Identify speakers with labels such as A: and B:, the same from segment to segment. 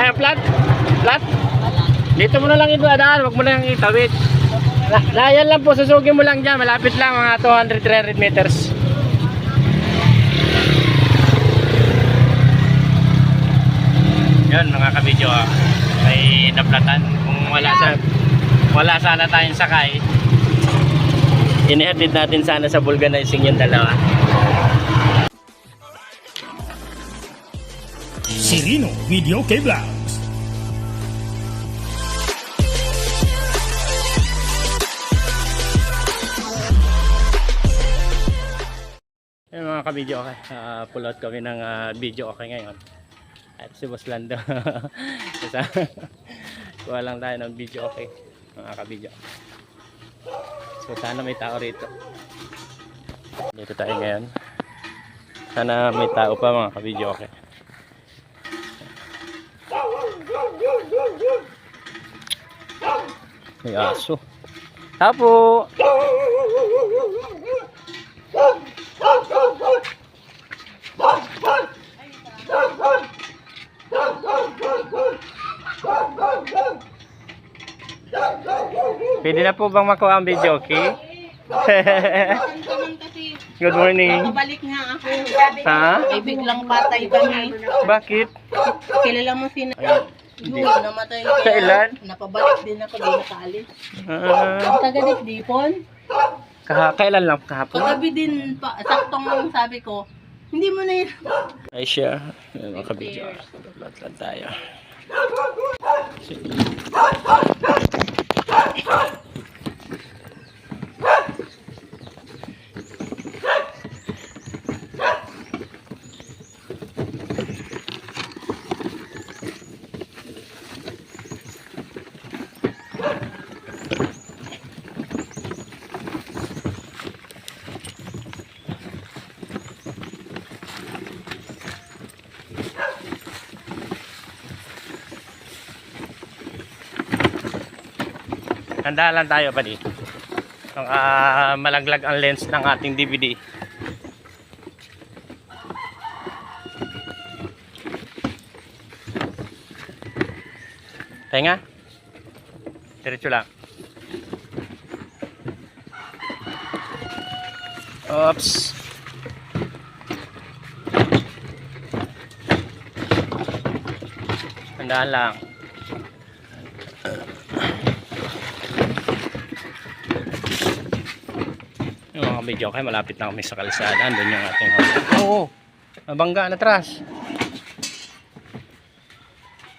A: Ay, flat. Flat. Dito mo na lang idadaan, wag mo na lang itawid. Na, na, yan lang po, susugin mo lang dyan. Malapit lang, mga 200-300 meters. Yun, mga kabidyo, ah. may naplatan. Kung wala sa wala sana tayong sakay, inihatid natin sana sa vulcanizing yung dalawa.
B: Sirino Video K Vlogs.
A: Yung mga ka-video okay. Uh, pull out kami ng ah, video okay ngayon. At si Boss Lando. Kasama. Kuha lang tayo ng video okay. Mga ka-video. So sana may tao rito. Dito tayo ngayon. Sana may tao pa mga ka-video okay. May aso. Tapo! Pwede na po bang makuha ang video okay? Good morning.
C: pabalik nga ako.
A: Ha?
C: Ay biglang patay kami.
A: Bakit?
C: Kilala mo si
A: Ayun.
C: Yun, namatay na.
A: Kailan?
C: Napabalik din ako, di nakaalis.
A: Ah,
C: Ang taga Dipon.
A: kaha kailan lang kahapon?
C: Kagabi din, pa, saktong sabi ko, hindi mo na yun.
A: Ay siya. Ayun, mga kabidyo. Lahat lang tayo. Handa lang tayo pa dito. Baka malaglag ang lens ng ating DVD. Tenga. Diretso lang. Oops. Handaan lang. Yung mga video kay malapit na kami sa kalsada. Andun yung ating house. Oo. Mabangga na atras.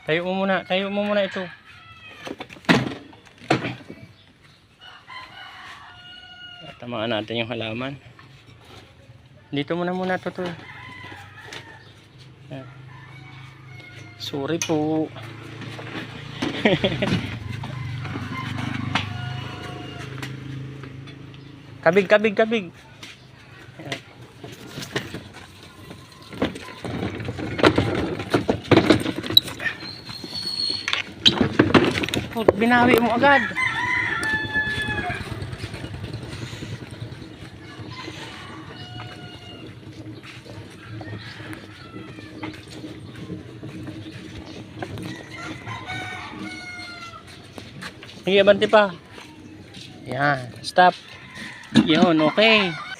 A: Tayo mo muna. Tayo mo muna ito. Tamaan natin yung halaman. Dito muna muna to to. Sorry po. Kabig, kabig, kabig. Oh, binawi mo agad. Sige, banti pa. Yan, stop. Yun, okay.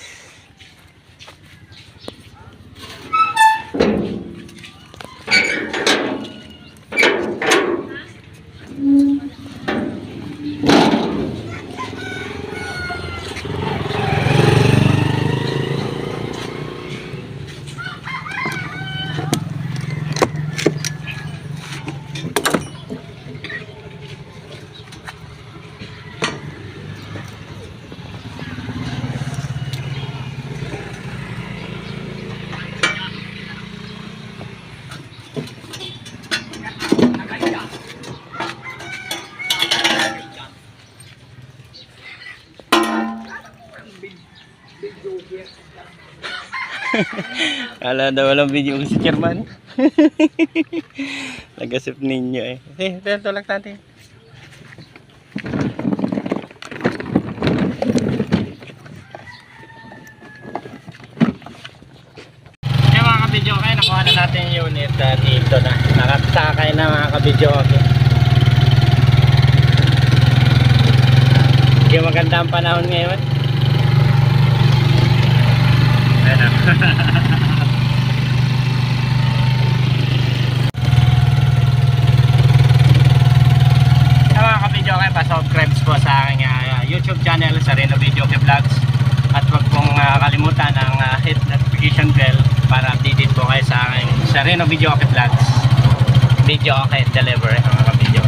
A: Kala daw walang video si Chairman. Nagasip ninyo eh. Eh, ito lang natin. Yung mga ka-video kayo, nakuha na natin yung unit uh, dito na. Nakat sakay na mga kabidyo okay. Hindi maganda ang panahon ngayon. Ayan na. Mga kabidyo kayo, pa-subscribe po sa aking ah, YouTube channel sa Reno Video Kay Vlogs. At wag pong ah, kalimutan ang ah, hit notification bell para updated po kayo sa aking sa Reno Video Kay Vlogs. Video Okay Delivery mga kabidyo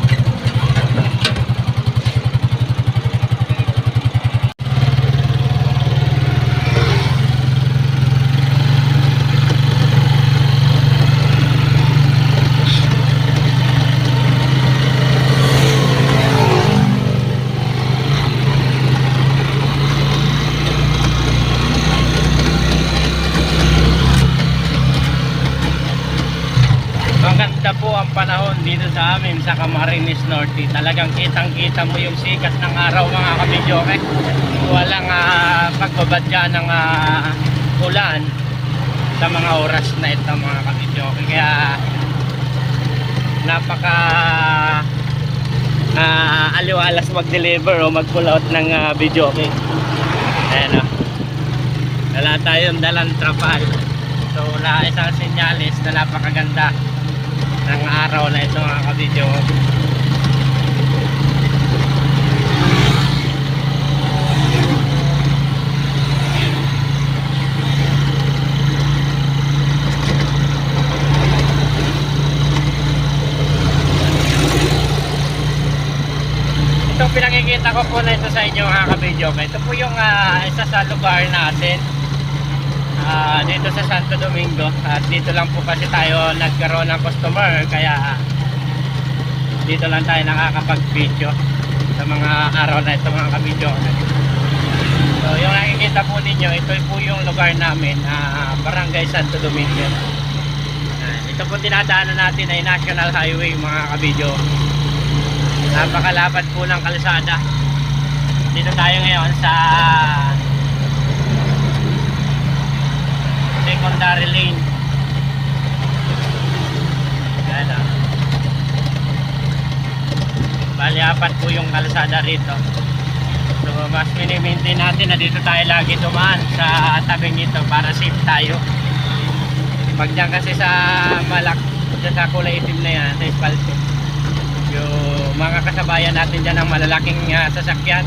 A: Maganda po ang panahon dito sa Camarines Norte. Talagang kitang-kita mo yung sikat ng araw mga kabidyoke. Walang uh, pagbabadya ng ah, ulan sa mga oras na ito mga kabidyoke. Kaya napaka uh, aliwalas mag-deliver o mag-pull out ng uh, videoke. Ayan o. Wala tayong dalang trapal. So wala isang sinyalis na napakaganda ng araw na ito mga kabidyo. Itong pinakikita ko po na ito sa inyo mga kabidyo ito po yung ah, isa sa lugar natin Ah, dito sa Santo Domingo at dito lang po kasi tayo nagkaroon ng customer kaya dito lang tayo nakakapag-video sa mga araw na ito mga kabidyo so yung nakikita po ninyo ito po yung lugar namin ah, Barangay Santo Domingo. Ah, ito po tinadaanan natin ay National Highway mga kabidyo napakalapad po ng kalsada. Dito tayo ngayon sa secondary lane. Yan ah. Bali, apat po yung kalsada rito. So, mas minimaintain natin na dito tayo lagi tumaan sa tabing ito para safe tayo. Pag dyan kasi sa malak, dyan sa kulay itim na yan, sa espalto, yung mga kasabayan natin dyan ng malalaking ah, sasakyan.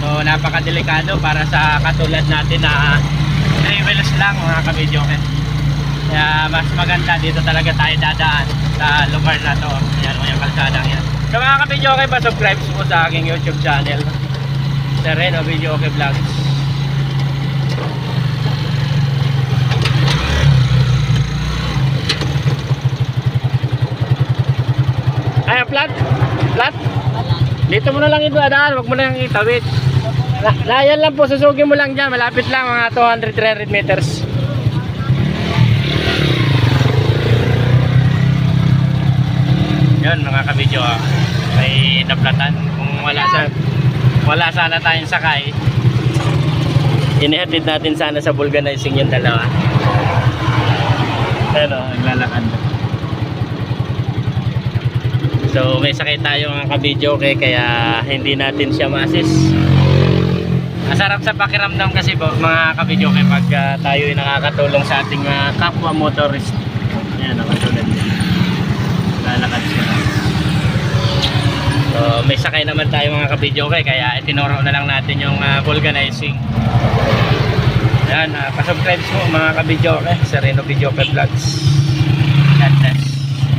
A: So, napakadelikado para sa katulad natin na three wheels lang mga kabidyo kaya mas maganda dito talaga tayo dadaan sa lugar na to. Yan o yung kalsadang yan. So mga kabidyo pa subscribe po sa aking youtube channel. Sa Reno Video Vlogs. Ay flat. Flat. Dito mo na lang idadaan wag mo na lang itawid Layan lang po, susugin mo lang dyan. Malapit lang, mga 200-300 meters. Yun, mga kabidyo. ah. May naplatan. Kung wala sa wala sana tayong sakay, inihatid natin sana sa vulcanizing yung dalawa. Pero, naglalakad. So, may sakay tayo mga kabidyo kaya hindi natin siya ma-assist. Masarap sa pakiramdam kasi po mga kabidyo pag ah, tayo ay nakakatulong sa ating ah, kapwa motorist. Ayan, nakatulad. Lalakad siya. So, may sakay naman tayo mga kabidyo kaya itinuro na lang natin yung ah, vulcanizing. Ayan, uh, pasubscribe po mga kabidyo sa Reno Video Vlogs. God bless.